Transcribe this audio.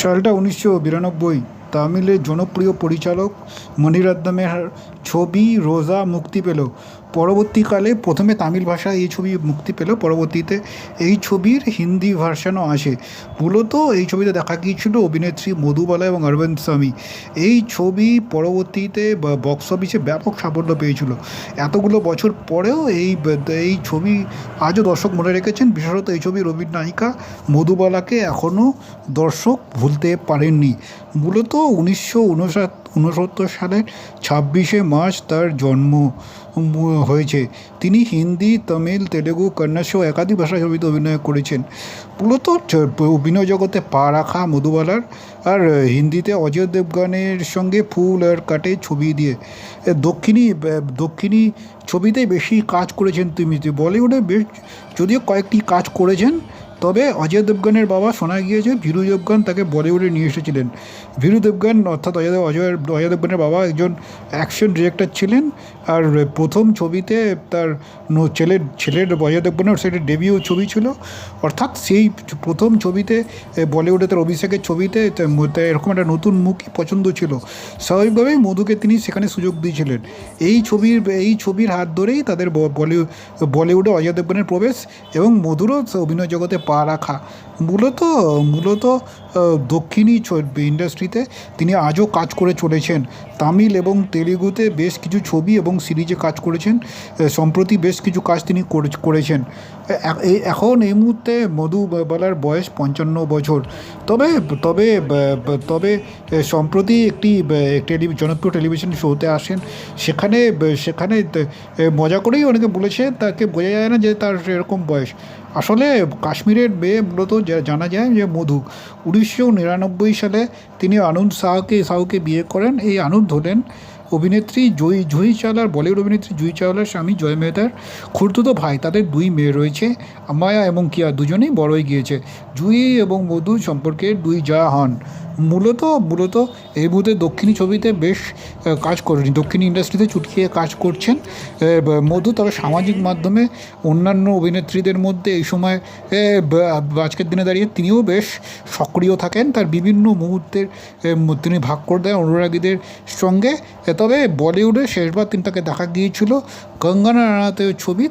সালটা উনিশশো বিরানব্বই। তামিলের জনপ্রিয় পরিচালক মণিরত্নমের ছবি রোজা মুক্তি পেল। পরবর্তীকালে প্রথমে তামিল ভাষায় এই ছবি মুক্তি পেল, পরবর্তীতে এই ছবির হিন্দি ভার্সানও আসে। মূলত এই ছবিতে দেখা গিয়েছিল অভিনেত্রী মধুবালা এবং অরবিন্দ স্বামী। এই ছবি পরবর্তীতে বক্স অফিসে ব্যাপক সাফল্য পেয়েছিল। এতগুলো বছর পরেও এই এই ছবি আজও দর্শক মনে রেখেছেন। বিশেষত এই ছবির নায়িকা মধুবালাকে এখনও দর্শক ভুলতে পারেননি। মূলত উনিশশো উনসত্তর সালের ছাব্বিশে মার্চ তার জন্ম। হয়েছে তিনি হিন্দি, তামিল, তেলেগু, কন্নড় সহ একাধিক ভাষায় ছবিতে অভিনয় করেছেন। মূলত অভিনয় জগতে পা রাখা মধুবালার আর হিন্দিতে অজয় দেবগানের সঙ্গে ফুল আর কাটে ছবি দিয়ে। দক্ষিণী দক্ষিণী ছবিতে বেশি কাজ করেছেন তিনি। বলিউডে বেশ, যদিও কয়েকটি কাজ করেছেন তবে অজয় দেবগানের বাবা শোনা গিয়েছে, ভিরু দেবগান তাকে বলিউডে নিয়ে এসেছিলেন। ভীরু দেবগান অর্থাৎ অজয় অজয় অজয় দেবগানের বাবা একজন অ্যাকশন ডিরেক্টর ছিলেন আর প্রথম ছবিতে তার ছেলের ছেলের অজয় দেবগানের সেটা ডেবিউ ছবি ছিল। অর্থাৎ সেই প্রথম ছবিতে বলিউডে তার অভিষেকের ছবিতে এরকম একটা নতুন মুখই পছন্দ ছিল। স্বাভাবিকভাবেই মধুকে তিনি সেখানে সুযোগ দিয়েছিলেন। এই ছবির এই ছবির হাত ধরেই তাদের বলিউডে অজয় দেবগানের প্রবেশ এবং মধুরও অভিনয় জগতে পা রাখা। মূলত মূলত দক্ষিণী ইন্ডাস্ট্রিতে তিনি আজও কাজ করে চলেছেন। তামিল এবং তেলেগুতে বেশ কিছু ছবি এবং সিরিজে কাজ করেছেন। সম্প্রতি বেশ কিছু কাজ তিনি করে- করেছেন। এখন এই মুহূর্তে মধুবালার বয়স পঞ্চান্ন বছর। তবে তবে তবে সম্প্রতি একটি টেলি জনপ্রিয় টেলিভিশন শোতে আসেন। সেখানে সেখানে মজা করেই অনেকে বলেছে, তাকে বোঝা যায় না যে তার এরকম বয়স। আসলে কাশ্মীরের মেয়ে মূলত জানা যায় যে মধু। উনিশশো নিরানব্বই সালে তিনি আনন্দ শাহকে শাহকে বিয়ে করেন। এই আনন্দ হলেন অভিনেত্রী জয়ী জুহি চাওলার, বলিউড অভিনেত্রী জুহি চাওলার স্বামী জয় মেহতার খুড়তুতো ভাই। তাদের দুই মেয়ে রয়েছে মায়া এবং কিয়া। দুজনেই বড় হয়ে গিয়েছে। জুহি এবং মধু সম্পর্কে দুই যা হন। মূলত মূলত এই মুহূর্তে দক্ষিণী ছবিতে বেশ কাজ করেনি দক্ষিণী ইন্ডাস্ট্রিতে চুটকিয়ে কাজ করছেন। মধু তবে সামাজিক মাধ্যমে অন্যান্য অভিনেত্রীদের মধ্যে এই সময় আজকের দিনে দাঁড়িয়ে তিনিও বেশ সক্রিয় থাকেন। তার বিভিন্ন মুহূর্তের তিনি ভাগ করে দেন অনুরাগীদের সঙ্গে। তবে বলিউডে শেষবার তিনি তাকে দেখা গিয়েছিল। কঙ্গনা রানাতের ছবি